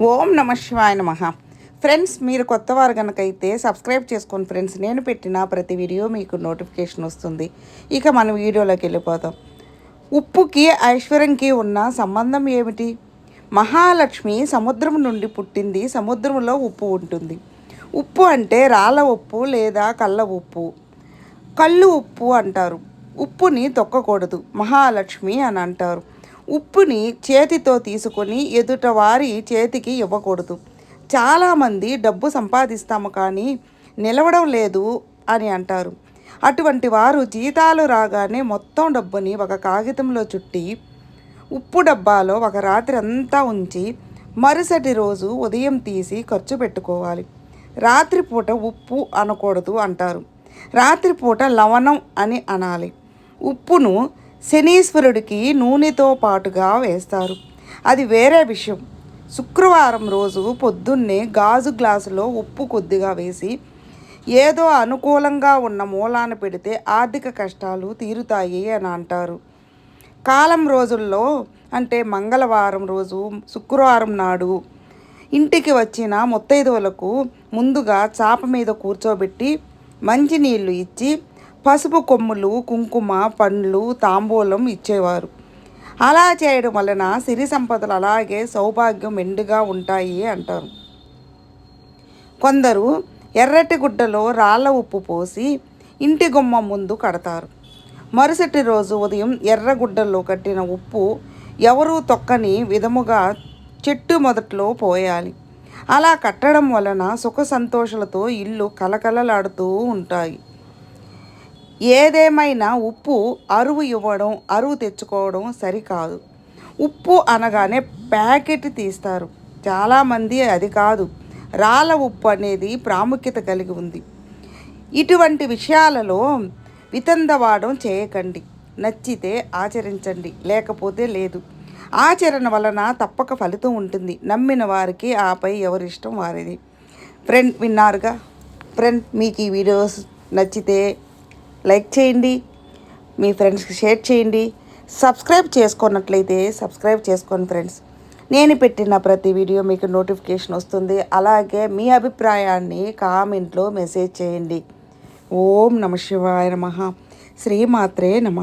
ఓం నమ శివాయ నమ. ఫ్రెండ్స్ మీరు కొత్త వారు కనుకైతే సబ్స్క్రైబ్ చేసుకోండి ఫ్రెండ్స్ నేను పెట్టిన ప్రతి వీడియో మీకు నోటిఫికేషన్ వస్తుంది. ఇక మనం వీడియోలోకి వెళ్ళిపోతాం ఉప్పుకి ఐశ్వర్యంకి ఉన్న సంబంధం ఏమిటి? మహాలక్ష్మి సముద్రం నుండి పుట్టింది. సముద్రంలో ఉప్పు ఉంటుంది. ఉప్పు అంటే రాళ్ళ ఉప్పు లేదా కళ్ళ ఉప్పు. కళ్ళు ఉప్పు అంటారు. ఉప్పుని తొక్కకూడదు. మహాలక్ష్మి అని అంటారు. ఉప్పుని చేతితో తీసుకొని ఎదుట వారి చేతికి ఇవ్వకూడదు. చాలామంది డబ్బు సంపాదిస్తాము కానీ నిలవడం లేదు అని అంటారు. అటువంటి వారు జీతాలు రాగానే మొత్తం డబ్బుని ఒక కాగితంలో చుట్టి ఉప్పు డబ్బాలో ఒక రాత్రి అంతా ఉంచి మరుసటి రోజు ఉదయం తీసి ఖర్చు పెట్టుకోవాలి. రాత్రిపూట ఉప్పు అనకూడదు అంటారు. రాత్రిపూట లవణం అని అనాలి. ఉప్పును శనీశ్వరుడికి నూనెతో పాటుగా వేస్తారు. అది వేరే విషయం. శుక్రవారం రోజు పొద్దున్నే గాజు గ్లాసులో ఉప్పు కొద్దిగా వేసి ఏదో అనుకూలంగా ఉన్న మూలాన పెడితే ఆర్థిక కష్టాలు తీరుతాయి అని అంటారు. కాలం రోజుల్లో అంటే మంగళవారం రోజు శుక్రవారం నాడు ఇంటికి వచ్చిన ముత్తైదువులకు ముందుగా చాప మీద కూర్చోబెట్టి మంచినీళ్ళు ఇచ్చి పసుపు కొమ్ములు కుంకుమ పండ్లు తాంబూలం ఇచ్చేవారు. అలా చేయడం వలన సిరి సంపదలు అలాగే సౌభాగ్యం మెండుగా ఉంటాయి అంటారు. కొందరు ఎర్రటి గుడ్డలో రాళ్ళ ఉప్పు పోసి ఇంటి గుమ్మం ముందు కడతారు. మరుసటి రోజు ఉదయం ఎర్రగుడ్డల్లో కట్టిన ఉప్పు ఎవరూ తొక్కని విధముగా చెట్టు మొదట్లో పోయాలి. అలా కట్టడం వలన సుఖ సంతోషాలతో ఇల్లు కలకలలాడుతూ ఉంటాయి. ఏదేమైనా ఉప్పు అరువు ఇవ్వడం అరువు తెచ్చుకోవడం సరికాదు. ఉప్పు అనగానే ప్యాకెట్ తీస్తారు. చాలామంది అది కాదు. రాళ్ళ ఉప్పు అనేది ప్రాముఖ్యత కలిగి ఉంది. ఇటువంటి విషయాలలో వితందవాడం చేయకండి. నచ్చితే ఆచరించండి. లేకపోతే లేదు. ఆచరణ వలన తప్పక ఫలితం ఉంటుంది. నమ్మిన వారికి ఆపై ఎవరిష్టం వారిది. ఫ్రెండ్ విన్నారుగా? ఫ్రెండ్ మీకు ఈ వీడియోస్ నచ్చితే లైక్ చేయండి మీ ఫ్రెండ్స్కి షేర్ చేయండి. సబ్స్క్రైబ్ చేసుకున్నట్లయితే సబ్స్క్రైబ్ చేసుకోండి ఫ్రెండ్స్. నేను పెట్టిన ప్రతి వీడియో మీకు నోటిఫికేషన్ వస్తుంది. అలాగే మీ అభిప్రాయాన్ని కామెంట్లో మెసేజ్ చేయండి. ఓం నమ శివాయ నమ. శ్రీమాత్రే నమ.